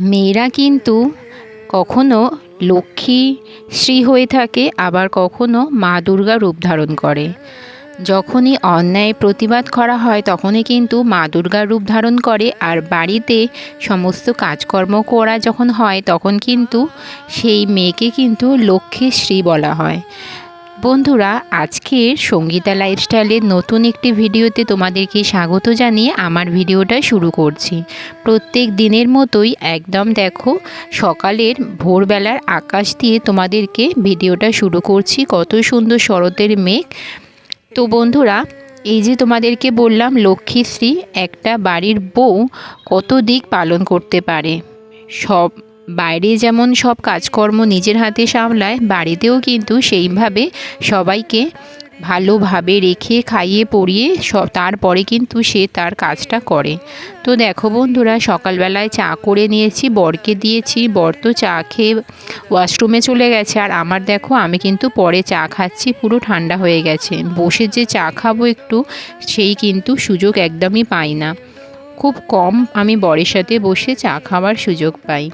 মেয়েরা কিন্তু কখনো লক্ষ্মী শ্রী হয়ে থাকে, আবার কখনো মা দুর্গা রূপ ধারণ করে। যখনই অন্যায় প্রতিবাদ করা হয়, তখনই কিন্তু মা দুর্গার রূপ ধারণ করে। আর বাড়িতে সমস্ত কাজকর্ম করা যখন হয়, তখন কিন্তু সেই মেয়েকে কিন্তু লক্ষ্মী শ্রী বলা হয়। বন্ধুরা আজকে সঙ্গীতা লাইফস্টাইলের নতুন একটি ভিডিওতে তোমাদেরকে স্বাগত জানিয়ে আমার ভিডিওটা শুরু করছি। প্রত্যেক দিনের মতোই একদম দেখো, সকালের ভোরবেলার আকাশ দিয়ে তোমাদেরকে ভিডিওটা শুরু করছি। কত সুন্দর শরতের মেঘ। তো বন্ধুরা, এই যে তোমাদেরকে বললাম, লক্ষ্মীশ্রী একটা বাড়ির বউ কত দিক পালন করতে পারে। সব বাইরে যেমন সব কাজকর্ম নিজের হাতে সামলায়, বাড়িতেও কিন্তু সেইভাবে সবাইকে ভালোভাবে রেখে, খাইয়ে, পরিয়ে সব তারপরে কিন্তু সে তার কাজটা করে। তো দেখো বন্ধুরা, সকালবেলায় চা করে নিয়েছি, বরকে দিয়েছি। বর তো চা খেয়ে ওয়াশরুমে চলে গেছে। আর আমার দেখো, আমি কিন্তু পরে চা খাচ্ছি, পুরো ঠান্ডা হয়ে গেছে। বসে যে চা খাব একটু, সেই কিন্তু সুযোগ একদমই পাই না। খুব কম আমি বরের সাথে বসে চা খাওয়ার সুযোগ পাই।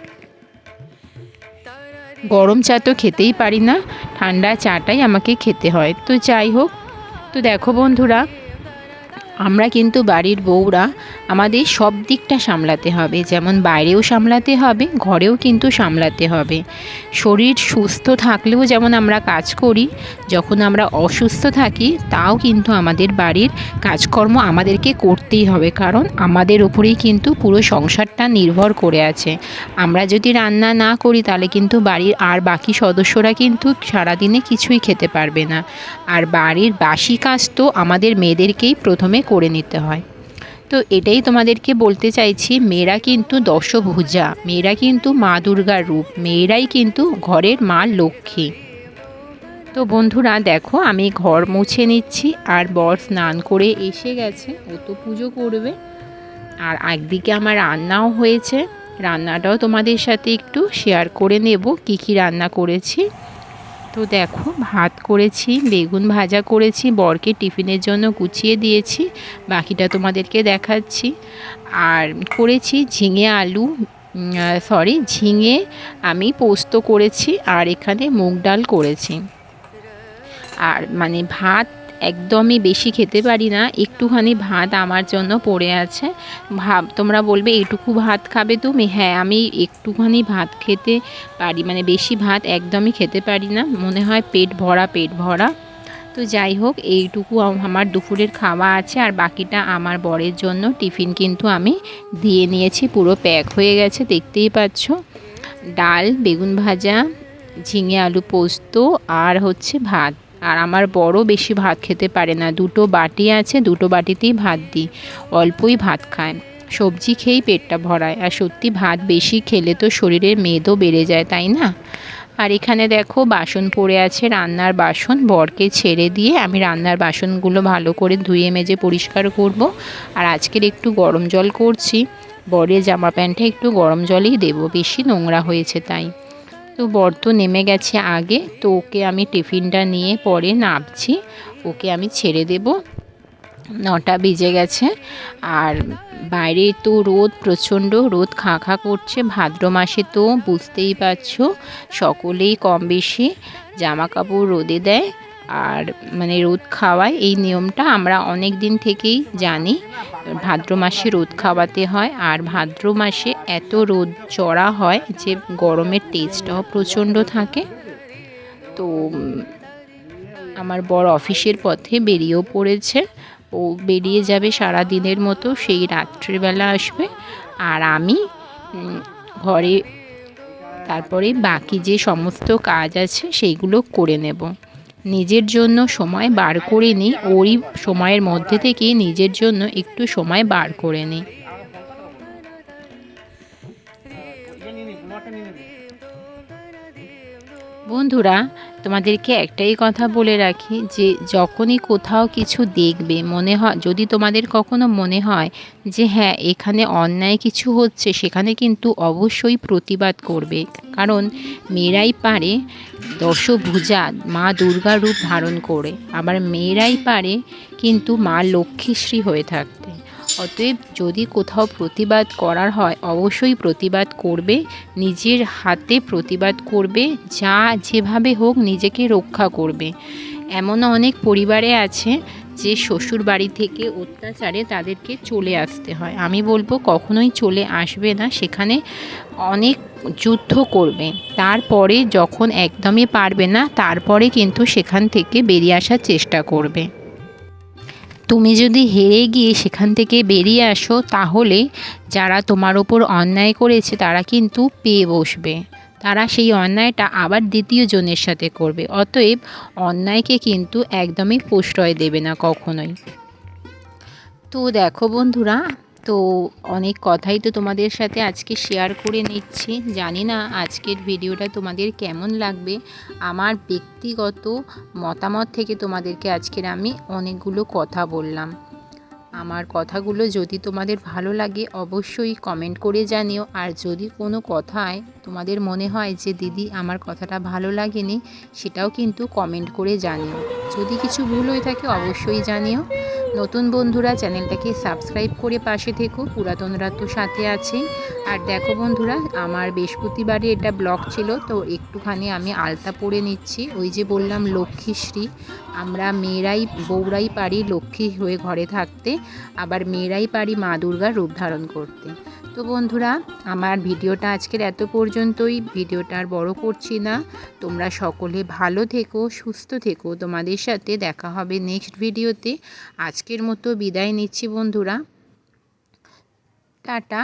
গরম চা তো খেতেই পারি না, ঠান্ডা চাটাই আমাকে খেতে হয়। তো যাই হোক, তো দেখো বন্ধুরা, আমরা কিন্তু বাড়ির বউরা আমাদের সব দিকটা সামলাতে হবে। যেমন বাইরেও সামলাতে হবে, ঘরেও কিন্তু সামলাতে হবে। শরীর সুস্থ থাকলেও যেমন আমরা কাজ করি, যখন আমরা অসুস্থ থাকি, তাও কিন্তু আমাদের বাড়ির কাজকর্ম আমাদেরকে করতেই হবে। কারণ আমাদের উপরেই কিন্তু পুরো সংসারটা নির্ভর করে আছে। আমরা যদি রান্না না করি, তাহলে কিন্তু বাড়ির আর বাকি সদস্যরা কিন্তু সারাদিনে কিছুই খেতে পারবে না। আর বাড়ির বাসি কাজ তো আমাদের মেয়েদেরকেই প্রথমে করে নিতে হয়। তো এটাই তোমাদেরকে বলতে চাইছি, মেয়েরা কিন্তু দশভুজা, মেয়েরা কিন্তু মা দুর্গার রূপ, মেয়েরাই কিন্তু ঘরের মা লক্ষ্মী। তো বন্ধুরা দেখো, আমি ঘর মুছে নিচ্ছি আর বর স্নান করে এসে গেছে, ও তো পুজো করবে। আর একদিকে আমার রান্নাও হয়েছে, রান্নাটাও তোমাদের সাথে একটু শেয়ার করে নেব, কি কি রান্না করেছি। তো দেখো, ভাত করেছি, বেগুন ভাজা করেছি, বরকে টিফিনের জন্য কুচিয়ে দিয়েছি, বাকিটা তোমাদেরকে দেখাচ্ছি। আর করেছি ঝিঙে আলু সরি ঝিঙে আমি পোস্ত করেছি আর এখানে মুগ ডাল করেছি। আর মানে ভাত একদমই বেশি খেতে পারি না। একটুখানি ভাত আমার জন্য পড়ে আছে। ভাব, তোমরা বলবে, এইটুকু ভাত খাবে তুমি? হ্যাঁ আমি একটুখানি ভাত খেতে পারি। মানে বেশি ভাত একদমই খেতে পারি না। মনে হয় পেট ভরা পেট ভরা। তো যাই হোক, এইটুকু আমার দুপুরের খাওয়া আছে। আর বাকিটা আমার বরের জন্য। টিফিন কিন্তু আমি দিয়ে নিয়েছি। পুরো প্যাক হয়ে গেছে, দেখতেই পাচ্ছ। ডাল, বেগুন ভাজা, ঝিঙে আলু পোস্ত, আর হচ্ছে ভাত। আর আমার বড় বেশি ভাত খেতে পারে না। দুটো বাটি আছে, দুটো বাটিতেই ভাত দিই। অল্পই ভাত খায়। সবজি খেয়েই পেটটা ভরায়। আর সত্যি ভাত বেশি খেলে তো শরীরের মেদও বেড়ে যায়, তাই না? আর এখানে দেখো বাসন পড়ে আছে, রান্নার বাসন। বরকে ছেড়ে দিয়ে আমি রান্নার বাসনগুলো ভালো করে ধুয়ে মেজে পরিষ্কার করব। আর আজকের একটু গরম জল করছি। বরের জামা প্যান্টে একটু গরম জলেই দেবো। বেশি নোংরা হয়েছে তাই। তো বর তো নেমে গেছে আগে, তো ওকে আমি টিফিনটা নিয়ে পরে নামছি। ওকে আমি ছেড়ে দেব। নটা বেজে গেছে। আর বাইরে তো রোদ, প্রচণ্ড রোদ, খা খা করছে। ভাদ্র মাসে তো বুঝতেই পারছ, সকলেই কম বেশি জামা কাপড় রোদে দেয়। আর মানে রোদ খাওয়ায়, এই নিয়মটা আমরা অনেক দিন থেকেই জানি। ভাদ্র মাসে রোদ খাওয়াতে হয় আর ভাদ্র মাসে এত রোদ চড়া হয় যে গরমের টেস্টটাও প্রচণ্ড থাকে। তো আমার বড় অফিসের পথে বেরিয়েও পড়েছে। ও বেরিয়ে যাবে সারা দিনের মতো, সেই রাত্রিবেলা আসবে। আর আমি ঘরে তারপরে বাকি যে সমস্ত কাজ আছে, সেইগুলো করে নেব। নিজের জন্য সময় বার করে নিই ওই সময়ের মধ্যে থেকে নিজের জন্য একটু সময় বার করে নিই। বন্ধুরা, তোমাদেরকে একটাই কথা বলে রাখি যে, যখনই কোথাও কিছু দেখবে, মনে হয়, যদি তোমাদের কখনো মনে হয় যে হ্যাঁ এখানে অন্যায় কিছু হচ্ছে, সেখানে কিন্তু অবশ্যই প্রতিবাদ করবে। কারণ মেয়েরাই পারে দশভুজা মা দুর্গা রূপ ধারণ করে, আবার মেয়েরাই পারে কিন্তু মা লক্ষ্মীশ্রী হয়ে থাকতে অতএব যদি কোথাও প্রতিবাদ করার হয়, অবশ্যই প্রতিবাদ করবে, নিজের হাতে প্রতিবাদ করবে, যা যেভাবে হোক নিজেকে রক্ষা করবে। এমনও অনেক পরিবারে আছে যে শ্বশুর বাড়ি থেকে অত্যাচারে তাদেরকে চলে আসতে হয়। আমি বলব কখনোই চলে আসবে না, সেখানে অনেক যুদ্ধ করবে। তারপরে যখন একদমই পারবে না, তারপরে কিন্তু সেখান থেকে বেরিয়ে আসার চেষ্টা করবে। তুমি যদি হেরে গিয়ে সেখান থেকে বেরিয়ে আসো, তাহলে যারা তোমার ওপর অন্যায় করেছে, তারা কিন্তু পেয়ে বসবে। তারা সেই অন্যায়টা আবার দ্বিতীয় জনের সাথে করবে। অতএব অন্যায়কে কিন্তু একদমই প্রশ্রয় দেবে না কখনোই। তো দেখো বন্ধুরা তো অনেক কথাই তো তোমাদের সাথে আজকে শেয়ার করে নিচ্ছি। জানি না আজকের ভিডিওটা তোমাদের কেমন লাগবে। আমার ব্যক্তিগত মতামত থেকে তোমাদেরকে আজকের আমি অনেকগুলো কথা বললাম। আমার কথাগুলো যদি তোমাদের ভালো লাগে, অবশ্যই কমেন্ট করে জানিও। আর যদি কোনো কথায় তোমাদের মনে হয় যে দিদি আমার কথাটা ভালো লাগেনি, সেটাও কিন্তু কমেন্ট করে জানিও। যদি কিছু ভুল হয়ে থাকে অবশ্যই জানিও। নতুন বন্ধুরা, চ্যানেলটাকে সাবস্ক্রাইব করে পাশে থেকো পুরাতনরা তো সাথে আছেই আর দেখো বন্ধুরা, আমার বৃহস্পতিবারে এটা ব্লগ ছিল, তো একটুখানি আমি আলতা পরে নিচ্ছি। ওই যে বললাম লক্ষ্মীশ্রী, আমরা মেয়েরাই, বউরাই পারি লক্ষ্মী হয়ে ঘরে থাকতে, আবার মেয়েরাই পারি মা দুর্গার রূপ ধারণ করতে। তো বন্ধুরা, আমার ভিডিওটা আজকের এত পর্যন্তই। ভিডিওটা আর বড় করছি না। তোমরা সকলে ভালো থেকো, সুস্থ থেকো। তোমাদের সাথে দেখা হবে নেক্সট ভিডিওতে আজকের মতো বিদায় নিচ্ছি বন্ধুরা। টাটা।